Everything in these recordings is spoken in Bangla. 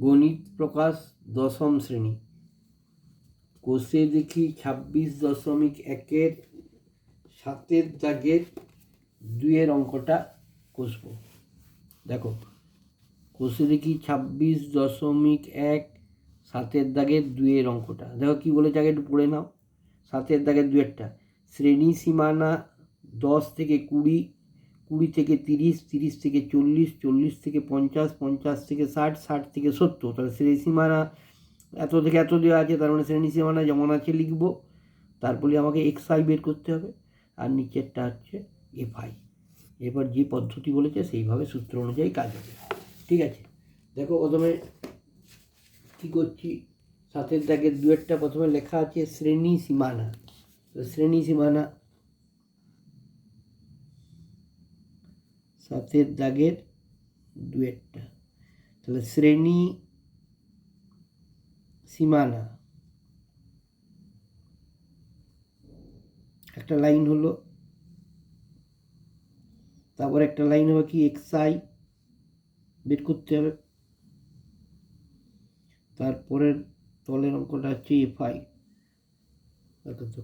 গণিত প্রকাশ দশম শ্রেণি। কোষে দেখি ছাব্বিশ দশমিক একের সাতের দাগের দুইয়ের অঙ্কটা কষবো। দেখো, কোষে দেখি ছাব্বিশ দশমিক এক সাতের দাগের দুইয়ের অঙ্কটা। দেখো কী বলেছে আগে একটু পড়ে নাও। সাতের দাগের দুয়েরটা শ্রেণি সীমানা দশ থেকে কুড়ি কুড়ি থেকে তিরিশ তিরিশ থেকে চল্লিশ চল্লিশ থেকে পঞ্চাশ পঞ্চাশ থেকে ষাট ষাট থেকে সত্তর। তাহলে শ্রেণি সীমানা এত থেকে এত দেওয়া আছে, তার মানে শ্রেণি সীমানা যেমন আছে লিখব তারপরে আমাকে এক্স আই বের করতে হবে, আর নিচেরটা হচ্ছে এফ আই এরপর যে পদ্ধতি বলেছে, সেইভাবে সূত্র অনুযায়ী কাজ হবে। ঠিক আছে? দেখো, প্রথমে কী করছি? সাতের দাগের দুয়েরটা প্রথমে লেখা আছে শ্রেণি সীমানা। শ্রেণি সীমানা সাতের দাগের দুয়েরটা। তাহলে শ্রেণি সীমানা। একটা লাইন হলো, তারপর একটা লাইন হবে কি এক্স আই বের করতে হবে। তারপরের তলের অঙ্কটা হচ্ছে এফ আই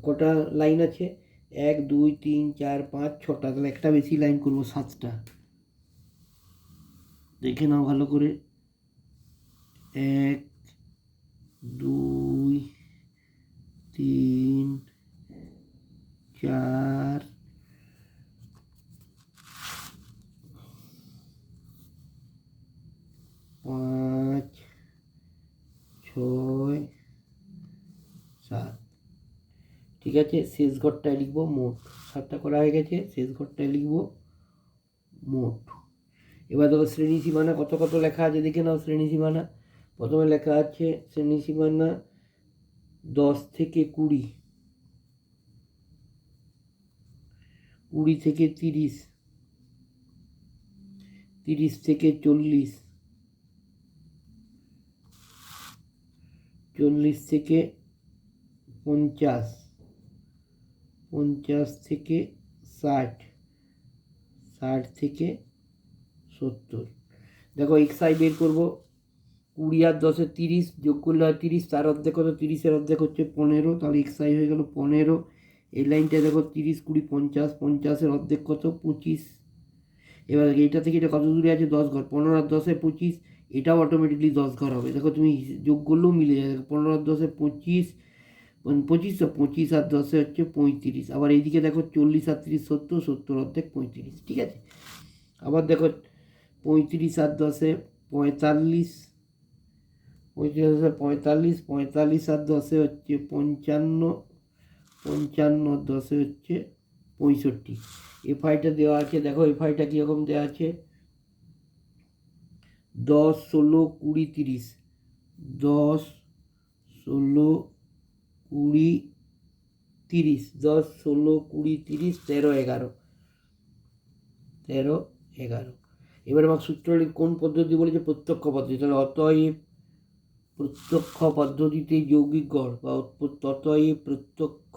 কটা লাইন আছে? এক, দুই, তিন, চার, পাঁচ, ছটা। তাহলে একটা বেশি লাইন করব সাতটা। দেখে নাও ভালো করে। এক, দুই, তিন, চার, পাঁচ, ছয়, সাত। ঠিক আছে, শেষ ঘরটায় লিখব মোট। সাতটা করা হয়ে গেছে, শেষ ঘরটায় লিখব মোট। এবার দেখো শ্রেণি সীমানা, কত কত লেখা আছে দেখে নাও শ্রেণি সীমানা। প্রথমে লেখা আছে শ্রেণি সীমানা দশ থেকে কুড়ি। কুড়ি থেকে তিরিশ। তিরিশ থেকে চল্লিশ। চল্লিশ থেকে পঞ্চাশ। পঞ্চাশ থেকে ষাট। ষাট থেকে সত্তর। দেখো এক্স আই বের করব। কুড়ি আর দশে তিরিশ যোগ করলে হয় তিরিশ, তার অর্ধেক কত? তিরিশের অর্ধেক হচ্ছে পনেরো, তাহলে এক্স আই হয়ে গেল পনেরো। এই লাইনটা দেখো তিরিশ, কুড়ি, পঞ্চাশ, পঞ্চাশের অর্ধেক কত? পঁচিশ। এবার এইটা থেকে এটা কত দূরে আছে? দশ ঘর। পনেরো আর দশে পঁচিশ, এটাও অটোমেটিকলি দশ ঘর হবে। দেখো তুমি যোগ করলেও মিলে যাবে পনেরো আর দশে পঁচিশ পঁচিশ তো পঁচিশ আর দশে হচ্ছে পঁয়ত্রিশ। আবার এইদিকে দেখো চল্লিশ আর তিরিশ সত্তর সত্তর অর্ধেক পঁয়ত্রিশ। ঠিক আছে? আবার দেখো পঁয়ত্রিশ আর দশে পঁয়তাল্লিশ। পঁয়ত্রিশ দশে পঁয়তাল্লিশ পঁয়তাল্লিশ আর দশে হচ্ছে পঞ্চান্ন পঞ্চান্ন দশে হচ্ছে পঁয়ষট্টি। এফআইটা দেওয়া আছে, দেখো এফআইটা কীরকম দেওয়া আছে? দশ, ষোলো, কুড়ি, তিরিশ। দশ, ষোলো, কুড়ি, তিরিশ। দশ, ষোলো, কুড়ি, তিরিশ, তেরো, এগারো। তেরো, এগারো। এবার আমার সূত্র কোন পদ্ধতি বলেছে? প্রত্যক্ষ পদ্ধতি। তাহলে অতএব প্রত্যক্ষ পদ্ধতিতে যৌগিক গড় বা অতএব প্রত্যক্ষ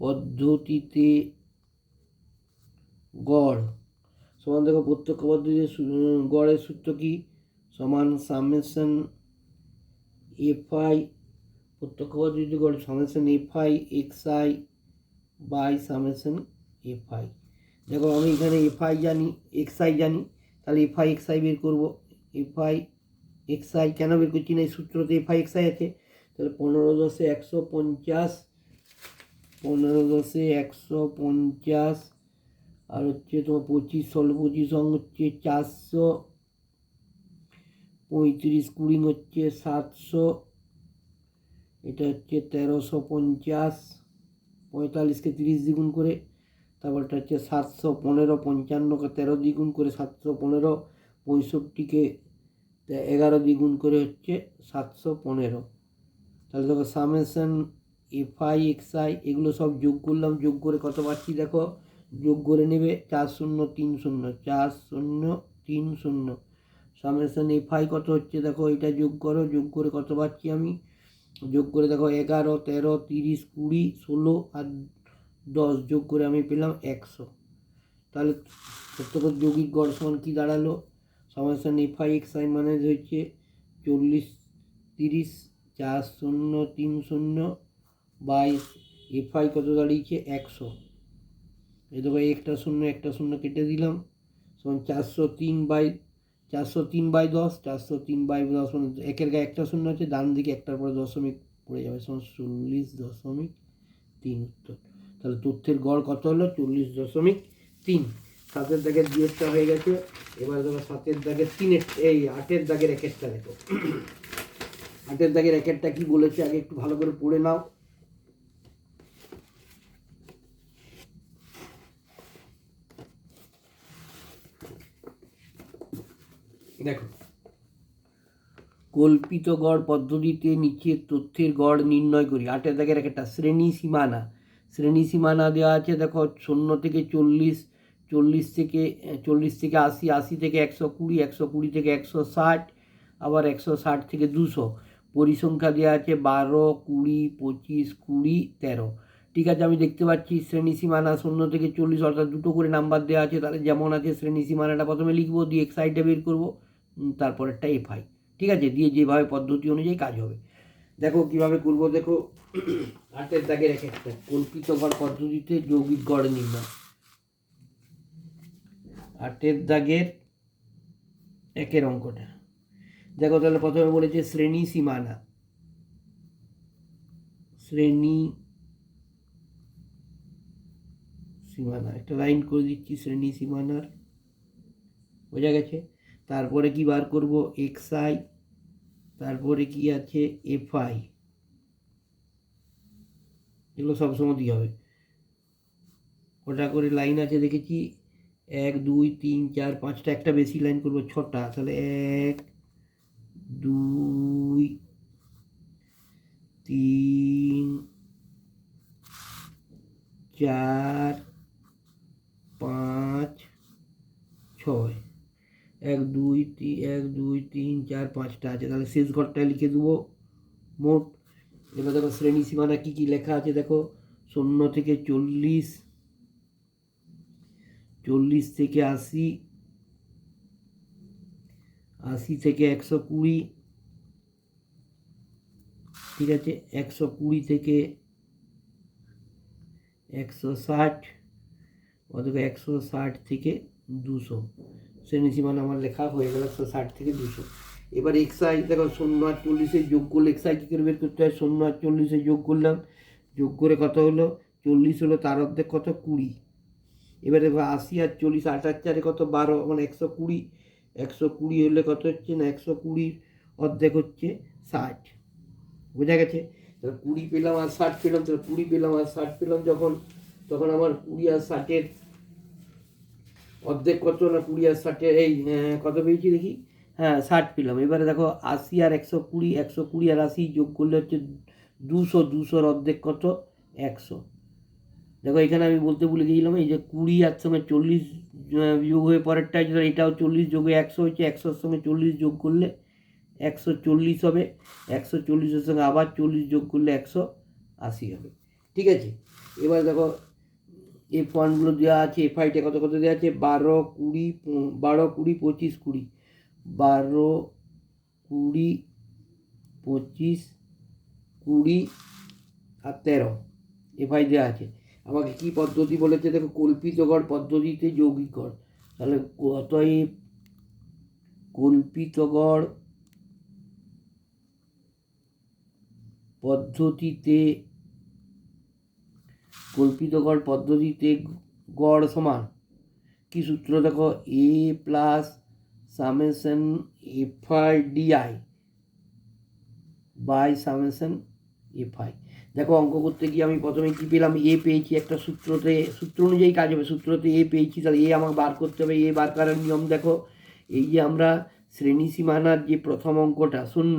পদ্ধতিতে গড়। সমান দেখো, প্রত্যক্ষ পদ্ধতিতে গড়ের সূত্র কি? সমান সামেশন এফ আই প্রত্যক্ষ পদ্ধতিতে গড় summation F I X I by summation F I দেখো, আমি এখানে এফ আই জানি এক্স আই জানি, তাহলে এফ আই এক্স আই বের করব। F I X I can বের করছি না? এই সূত্রতে এফ আই এক্স আই আছে। তাহলে পনেরো দশে একশো পঞ্চাশ, পনেরো দশে একশো পঞ্চাশ, আর হচ্ছে তোমার পঁচিশ, ষোলো, পঁচিশ অঙ্ক হচ্ছে চারশো, পঁয়ত্রিশ কুড়ি হচ্ছে সাতশো, এটা হচ্ছে তেরোশো পঞ্চাশ, পঁয়তাল্লিশকে তিরিশ দ্বিগুণ করে তারপরটা হচ্ছে সাতশো পনেরো পঞ্চান্নকে তেরো দ্বিগুণ করে সাতশো পনেরো, পঁয়ষট্টিকে এগারো দ্বিগুণ করে হচ্ছে সাতশো পনেরো। তাহলে দেখো summation F I X I এগুলো সব যোগ করলাম, যোগ করে কত পাচ্ছি দেখো? যোগ করে নেবে চার শূন্য তিন শূন্য, চার শূন্য তিন শূন্য। সামেশন এফ আই কত হচ্ছে দেখো? এটা যোগ করো, যোগ করে কত পাচ্ছি আমি? যোগ করে দেখো এগারো, তেরো, তিরিশ, কুড়ি, ষোলো আর দশ যোগ করে আমি পেলাম একশো। তাহলে প্রত্যেক যৌগিক গড় সমান কী দাঁড়াল? সমাধান এফ আই এক্স আই মানে হচ্ছে চল্লিশ, তিরিশ, চার শূন্য, তিন শূন্য বাইশ এফ আই কত দাঁড়িয়েছে? একশো। এই দেখো, একটা শূন্য একটা শূন্য কেটে দিলাম। সমান চারশো তিন বাই, চারশো তিন বাই দশ, চারশো তিন বাই দশ মানে একের গায়ে একটা শূন্য আছে, ডান দিকে একটার পরে দশমিক পড়ে যাবে, সমান চল্লিশ দশমিক তিন উত্তর। তাহলে তথ্যের গড় কত হলো? চল্লিশ দশমিক তিন। সাতের দাগের দুয়েরটা হয়ে গেছে। এবার দেখো সাতের দাগের তিনের, এই আটের দাগের একেরটা দেখো। আটের দাগের একেরটা কি বলেছে? আগে একটু ভালো করে পড়ে নাও। দেখো। কল্পিত গড় পদ্ধতিতে নিচের তথ্যের গড় নির্ণয় করি। আটের দাগের একটা শ্রেণি সীমানা। শ্রেণি সীমানা দেওয়া আছে, দেখো, শূন্য থেকে চল্লিশ চল্লিশ থেকে চল্লিশ থেকে আশি আশি থেকে একশো কুড়ি একশো কুড়ি থেকে একশো ষাট, আবার একশো ষাট থেকে দুশো। পরিসংখ্যা দেওয়া আছে বারো, কুড়ি, পঁচিশ, কুড়ি, তেরো। ঠিক আছে, আমি দেখতে পাচ্ছি শ্রেণি সীমানা শূন্য থেকে চল্লিশ, অর্থাৎ দুটো করে নাম্বার দেওয়া আছে, তাহলে যেমন আছে শ্রেণি সীমানাটা প্রথমে লিখব, দিয়ে এক্সাইটে বের করব তারপরেরটা এফআই ঠিক আছে, দিয়ে যেভাবে পদ্ধতি অনুযায়ী কাজ হবে। দেখো, কীভাবে করব, দেখো আটের দাগের এক একটা। কল্পিত গড় পদ্ধতিতে যৌগিক গড় নির্ণয়। আটের দাগের একের অঙ্কটা। দেখো তাহলে প্রথমে বলেছে শ্রেণি সীমানা। শ্রেণি সীমানা। একটা লাইন করে দিচ্ছি, শ্রেণি সীমানার। বোঝা গেছে? তারপরে কি বার করব? এক্স আই তারপরে কি আছে? এফ আই এগুলো সবসময় দিয়ে হবে। কটা করে লাইন আছে দেখেছি? এক, দুই, তিন, চার, পাঁচটা। একটা বেশি লাইন করব, ছটা। তাহলে এক, দুই, তিন, চার, পাঁচ, ছয়। এক, দুই তিন এক, দুই, তিন, চার, পাঁচটা আছে। তাহলে শেষ ঘরটায় লিখে দেবো। মোট এবার দেখো শ্রেণি সীমানা কী কী লেখা আছে দেখো। শূন্য থেকে চল্লিশ চল্লিশ থেকে আশি আশি থেকে একশো কুড়ি, ঠিক আছে, একশো কুড়ি থেকে একশো ষাট অথবা একশো ষাট থেকে দুশো। শ্রেণি সীমানা আমার লেখা হয়ে গেল একশো ষাট থেকে দুশো। এবার এক্সাই দেখো শূন্য আর চল্লিশে যোগ করলে এক্সাই কী করে বের করতে হয়? শূন্য আর চল্লিশে যোগ করলাম। যোগ করে কত হলো? চল্লিশ হলো তার অর্ধেক কত? কুড়ি। এবার আশি আর চল্লিশ আর চারে কত? বারো মানে একশো কুড়ি। একশো কুড়ি হলে কত হচ্ছে না? একশো কুড়ির অর্ধেক হচ্ছে ষাট। বোঝা গেছে? তাহলে কুড়ি পেলাম আর ষাট পেলাম। তাহলে কুড়ি পেলাম আর ষাট পেলাম যখন, তখন আমার কুড়ি আর ষাটের অর্ধেক কত না? কুড়ি আর ষাটের, এই কত পেয়েছি দেখি? হ্যাঁ ষাট পেলাম। এবারে দেখো আশি আর একশো কুড়ি একশো কুড়ি আর আশি যোগ করলে হচ্ছে দুশো, দুশোর অর্ধেক কত? একশো। দেখো এখানে আমি বলতে ভুলে গিয়েছিলাম, এই যে কুড়ি আর সঙ্গে চল্লিশ যোগ হয়ে পরেরটাই এটাও চল্লিশ যোগে একশো হচ্ছে একশোর সঙ্গে চল্লিশ যোগ করলে একশো চল্লিশ হবে, একশো চল্লিশের সঙ্গে আবার চল্লিশ যোগ করলে একশো আশি হবে। ঠিক আছে? এবার দেখো এই ফন্টগুলো দেওয়া আছে এফ আইটা কত কত দেওয়া আছে? বারো, কুড়ি বারো, কুড়ি, পঁচিশ, কুড়ি। বারো, কুড়ি, পঁচিশ, কুড়ি আর তেরো। এফআই দেওয়া আছে। আমাকে কি পদ্ধতি বলেছে? দেখো, কল্পিত গড় পদ্ধতিতে যৌগিক গড় তাহলে অতএব কল্পিত গড় পদ্ধতিতে, কল্পিত গড় পদ্ধতিতে গড় সমান। কি সূত্র? দেখো, A plus summation FI DI by summation FI. দেখো অঙ্ক করতে গিয়ে আমি প্রথমে কী পেলাম? এ পেয়েছি একটা সূত্রতে, সূত্র অনুযায়ী কাজ হবে। সূত্রতে এ পেয়েছি, তাহলে এ আমাকে বার করতে হবে। এ বার করার নিয়ম দেখো, এই যে আমরা শ্রেণি সীমানার যে প্রথম অঙ্কটা, শূন্য,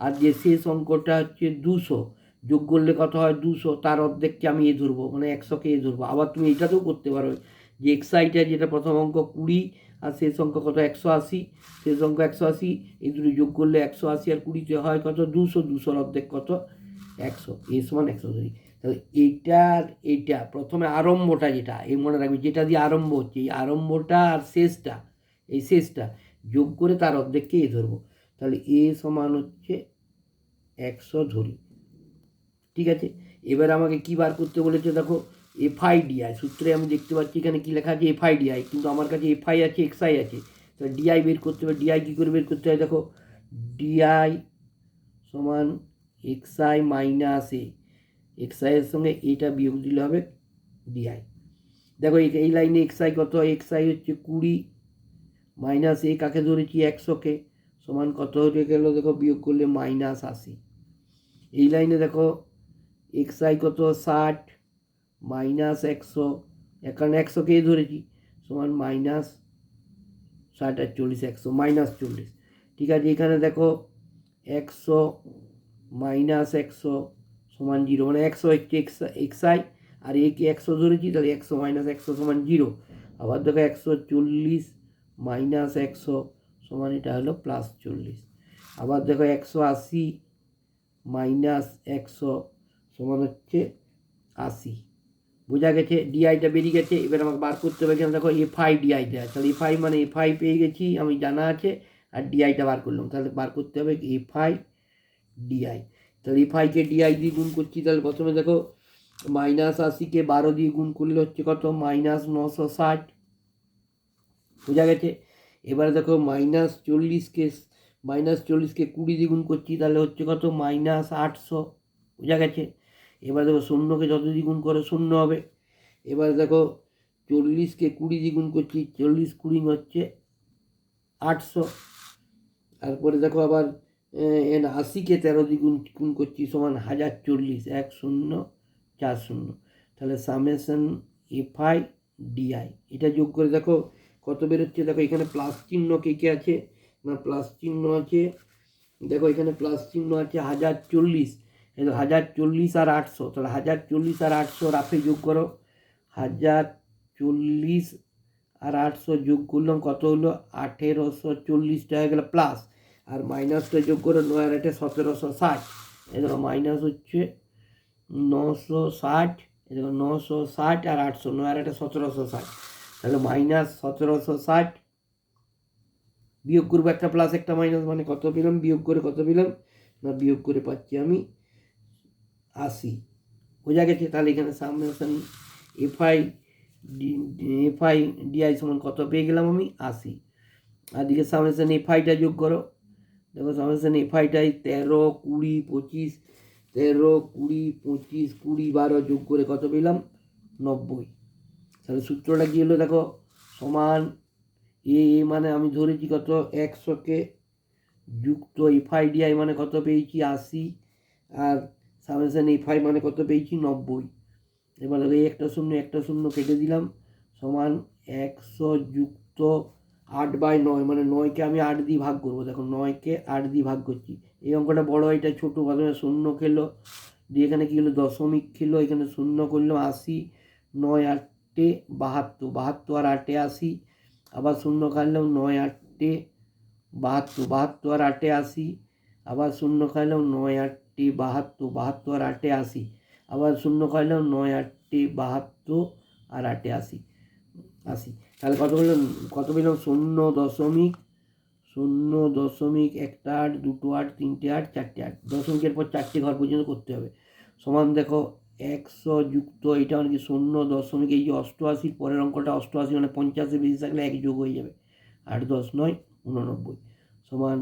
আর যে শেষ অঙ্কটা হচ্ছে দুশো, যোগ করলে কত হয়? দুশো, তার অর্ধেককে আমি এ ধরবো মানে একশোকে এ ধরবো। আবার তুমি এটাতেও করতে পারো। যে এক্সাইটা যেটা প্রথম অঙ্ক কুড়ি আর শেষ অঙ্ক কত? একশো আশি। শেষ অঙ্ক একশো আশি, এই দুটো যোগ করলে একশো আশি আর কুড়িতে হয় কত? দুশো। দুশোর অর্ধেক কত? একশো। এ সমান একশো ধরি তাহলে এইটার এইটা, প্রথমে আরম্ভটা যেটা এই মনে রাখবে, যেটা দিয়ে আরম্ভ হচ্ছে, এই আরম্ভটা আর শেষটা, এই শেষটা, যোগ করে তার অর্ধেককে এ ধরবো। তাহলে এ সমান হচ্ছে একশো ধরি। ঠিক আছে? এবার আমাকে কি বার করতে বলেছে দেখো? এফআই ডিআই সূত্রে আমি দেখতে পাচ্ছি এখানে কি লেখা আছে? এফআই ডিআই কিন্তু আমার কাছে এফআই আছে এক্সআই আছে। তাহলে ডিআই বের করতে হবে ডিআই কী করে বের করতে হয়? দেখো ডিআই সমান এক্সআই মাইনাস এ এক্সআইয়ের সঙ্গে এটা বিয়োগ দিলে হবে ডিআই দেখো, এই লাইনে এক্সআই কত হয়? এক্সআই হচ্ছে কুড়ি মাইনাস এ কাকে ধরেছি? একশোকে সমান কত হয়ে গেল? দেখো, বিয়োগ করলে মাইনাস আশি। এই লাইনে দেখো এক্সআই কত? ষাট। মাইনাস একশো এখানে একশোকে ধরেছি? সমান মাইনাস ষাট আর চল্লিশ, একশো, মাইনাস চল্লিশ। ঠিক আছে, এখানে দেখো একশো মাইনাস একশো সমান জিরো মানে একশো হচ্ছে এক্স, এক্সআই, আর একে একশো ধরেছি, তাহলে একশো মাইনাস একশো সমান জিরো। আবার দেখো একশো চল্লিশ মাইনাস একশো সমান এটা হলো প্লাস চল্লিশ। আবার দেখো একশো আশি মাইনাস একশো সমান হচ্ছে আশি। বোঝা গেছে ডিআইটা বেরিয়ে গেছে, এবার আমাকে বার করতে হবে এখানে। দেখো এফআই ডিআই দেওয়া তাহলে এফআই মানে এফআই পেয়ে গেছি, আমি জানা আছে, আর ডিআইটা বার করলাম। তাহলে বার করতে হবে এফ এফআই ডিআই তাহলে এফআইকে ডিআই দিয়ে গুণ করছি, তাহলে প্রথমে দেখো মাইনাস আশিকে বারো দিয়ে গুণ করলে হচ্ছে কত? মাইনাস নশো ষাট। বোঝা গেছে? এবারে দেখো মাইনাস চল্লিশকে মাইনাস চল্লিশকে কুড়ি দিয়ে গুণ করছি, তাহলে হচ্ছে কত? মাইনাস আটশো। বোঝা গেছে? এবার দেখো শূন্যকে যত দ্বিগুণ করে শূন্য হবে। এবার দেখো চল্লিশকে কুড়ি দ্বিগুণ করছি, চল্লিশ কুড়ি হচ্ছে আটশো। তারপরে দেখো আবার এন আশিকে তেরো দ্বিগুণ, গুণ করছি সমান হাজার চল্লিশ, এক শূন্য, চার শূন্য। তাহলে সামেশন এফআই ডিআই এটা যোগ করে দেখো কত বেরোচ্ছে? দেখো এখানে প্লাস চিহ্ন কে কে আছে? না প্লাস চিহ্ন আছে, দেখো এখানে প্লাস চিহ্ন আছে হাজার চল্লিশ। এই দেখো, হাজার চল্লিশ আর আটশো তাহলে হাজার চল্লিশ আর আটশো রাফে যোগ করো। হাজার চল্লিশ আর আটশো যোগ করলাম কত হলো? আঠেরোশো চল্লিশটা হয়ে গেলো প্লাস আর মাইনাসটা যোগ করে নয় আর আটে সতেরোশো ষাট। দেখো মাইনাস হচ্ছে নশো ষাট দেখো নশো ষাট আর আটশো নয় আর আটে সতেরোশো ষাট। তাহলে মাইনাস সতেরোশো ষাট বিয়োগ করব একটা প্লাস একটা মাইনাস মানে কত পেলাম? বিয়োগ করে কত পেলাম? না বিয়োগ করে পাচ্ছি আমি আশি। বোঝা গেছে তাহলে এখানে সামনেশন এফআই এফআই ডিআই সমান কত? পেয়ে গেলাম আমি আশি। আর দিকে সামনেশন এফআইটা যোগ করো। দেখো সামনেশন এফআইটাই তেরো, কুড়ি, পঁচিশ, তেরো, কুড়ি, পঁচিশ, কুড়ি, বারো যোগ করে কত পেলাম? নব্বই। তাহলে সূত্রটা কী হলো দেখো? সমান এ এ মানে আমি ধরেছি কত? একশোকে যুক্ত এফআই ডিআই মানে কত পেয়েছি? আশি। আর সামেশন এফআই মানে কত পেয়েছি? নব্বই। এবার এই একটা শূন্য একটা শূন্য কেটে দিলাম। সমান একশো যুক্ত আট বাই নয় মানে নয়কে আমি আট দিয়ে ভাগ করব। দেখো, নয়কে আট দিয়ে ভাগ করছি। এই অঙ্কটা বড়, এটা ছোটো। প্রথমে শূন্য খেলো, দিয়ে এখানে কী হলো? দশমিক খেলো, এখানে শূন্য করল আশি, নয় আটে বাহাত্তর বাহাত্তর আর আটে আশি। আবার শূন্য খাইলাম, নয় আটে বাহাত্তর বাহাত্তর আর আটে আশি। আবার শূন্য খাইলাম, নয় আটটি, বাহাত্তর বাহাত্তর আটে আশি। আবার শূন্য খাইলাম নয়, আটটি, বাহাত্তর আর আটে আশি আশি। তাহলে কত পেলাম কত পেলাম? শূন্য দশমিক শূন্য দশমিক একটা আট, দুটো আট, তিনটে আট, চারটে আট। দশমিকের পর চারটে ঘর পর্যন্ত করতে হবে। সমান দেখো, একশো যুক্ত এটা মানে কি শূন্য দশমিক, এই যে অষ্টআশির পরের অঙ্কটা অষ্টআশি মানে পঞ্চাশে বেশি থাকলে এক যোগ হয়ে যাবে। আট, দশ, নয়, উননব্বই। সমান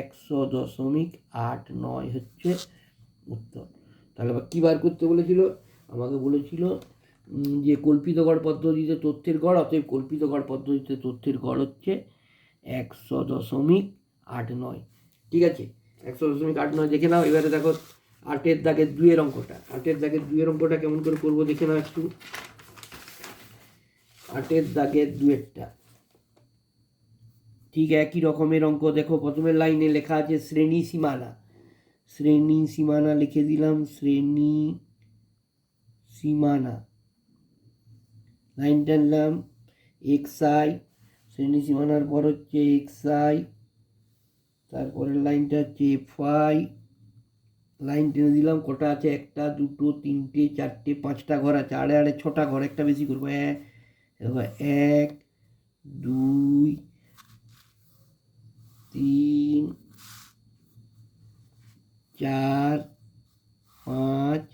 একশো দশমিক আট, নয় হচ্ছে উত্তর। তাহলে আবার কী বার করতে বলেছিল? আমাকে বলেছিল যে কল্পিত গড় পদ্ধতিতে তথ্যের গড়, অতএব কল্পিত গড় পদ্ধতিতে তথ্যের গড় হচ্ছে একশো দশমিক আট নয়। ঠিক আছে? একশো দশমিক আট নয় দেখে নাও। এবারে দেখো, আটের দাগের দুয়ের অঙ্কটা। আটের দাগের দুয়ের অঙ্কটা কেমন করে করব দেখে নাও একটু। আটের দাগের দুয়েরটা ঠিক একই রকমের অঙ্ক। দেখো প্রথমের লাইনে লেখা আছে শ্রেণি সীমানা। শ্রেণি সীমানা লিখে দিলাম, শ্রেণি সীমানা। লাইনটা নিলাম, এক্স আই, শ্রেণি সীমানার পর হচ্ছে এক্স আই, তারপরের লাইনটা হচ্ছে এফ আই। লাইন টেনে দিলাম, কটা আছে? একটা, দুটো, তিনটে, চারটে, পাঁচটা ঘর আছে। আড়ে আড়ে, ছটা ঘর, একটা বেশি করব। এক, দুই, তিন চার, পাঁচ,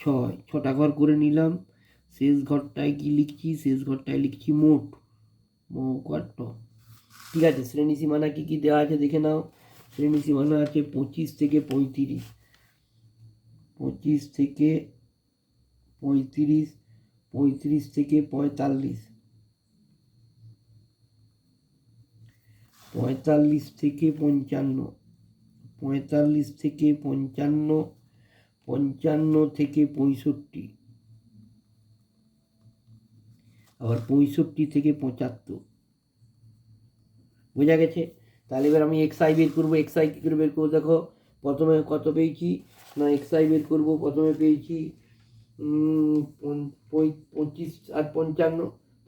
ছয়। ছটা ঘর করে নিলাম। শেষ ঘরটায় কি লিখছি? শেষ ঘরটায় লিখছি মোট। মৌকাট ঠিক আছে, শ্রেণি সীমানা কী কী দেওয়া আছে দেখে নাও। শ্রেণি সীমানা আছে পঁচিশ থেকে পঁয়ত্রিশ। পঁচিশ থেকে পঁয়ত্রিশ পঁয়ত্রিশ থেকে পঁয়তাল্লিশ। পঁয়তাল্লিশ থেকে পঞ্চান্ন। পঁয়তাল্লিশ থেকে পঞ্চান্ন পঞ্চান্ন থেকে পঁয়ষট্টি। আবার পঁয়ষট্টি থেকে পঁচাত্তর। বোঝা গেছে? তাহলে এবার আমি এক্স আই বের করব। এক্স আই কী করে বের করব? দেখো, প্রথমে কত পেয়েছি? না এক্স আই বের করব। প্রথমে পেয়েছি পঁচিশ আর পঞ্চান্ন।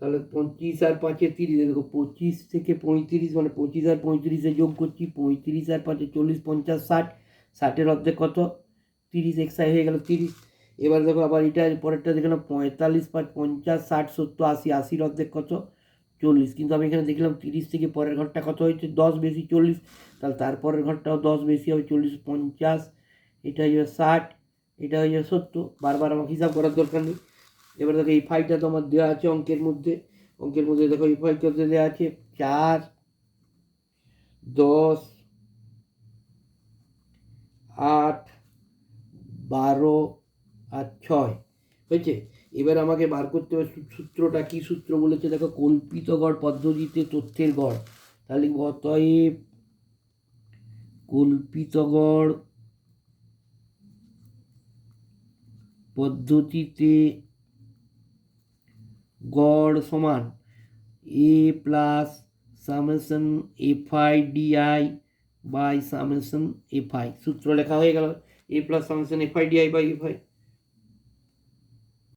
তাহলে পঁচিশ আর পাঁচে তিরিশ, দেখো পঁচিশ থেকে পঁয়ত্রিশ মানে পঁচিশ আর পঁয়ত্রিশে যোগ করছি, পঁয়ত্রিশ আর পাঁচে চল্লিশ, পঞ্চাশ, ষাট, ষাটের অর্ধেক কত? তিরিশ এক্সাই হয়ে গেল তিরিশ। এবার দেখো আবার এটা পরেরটা দেখলাম পঁয়তাল্লিশ পাঁচ পঞ্চাশ, ষাট, সত্তর, আশি, আশির অর্ধেক কত? চল্লিশ। কিন্তু আমি এখানে দেখলাম তিরিশ থেকে পরের ঘরটা কত হয়েছে? দশ বেশি চল্লিশ। তাহলে তারপরের ঘরটাও দশ বেশি হবে, চল্লিশ, পঞ্চাশ, এটা হয়ে যাবে ষাট, এটা হয়ে যাবে সত্তর। বারবার আমাকে হিসাব করার দরকার নেই। এবার দেখো এই ফাইলটা তো আমার দেওয়া আছে অঙ্কের মধ্যে। অঙ্কের মধ্যে দেখো এই ফাইলটাতে দেওয়া আছে চার, দশ, আট, বারো আর ছয়। হয়েছে? এবার আমাকে বার করতে হবে সূত্রটা কি সূত্র বলেছে? দেখো কল্পিত গড় পদ্ধতিতে তথ্যের গড়। তাহলে অতএব কল্পিত গড় পদ্ধতিতে গড় সমান A plus summation F I DI by summation F I সূত্র লেখা হয়ে গেল। A plus summation F I DI by F I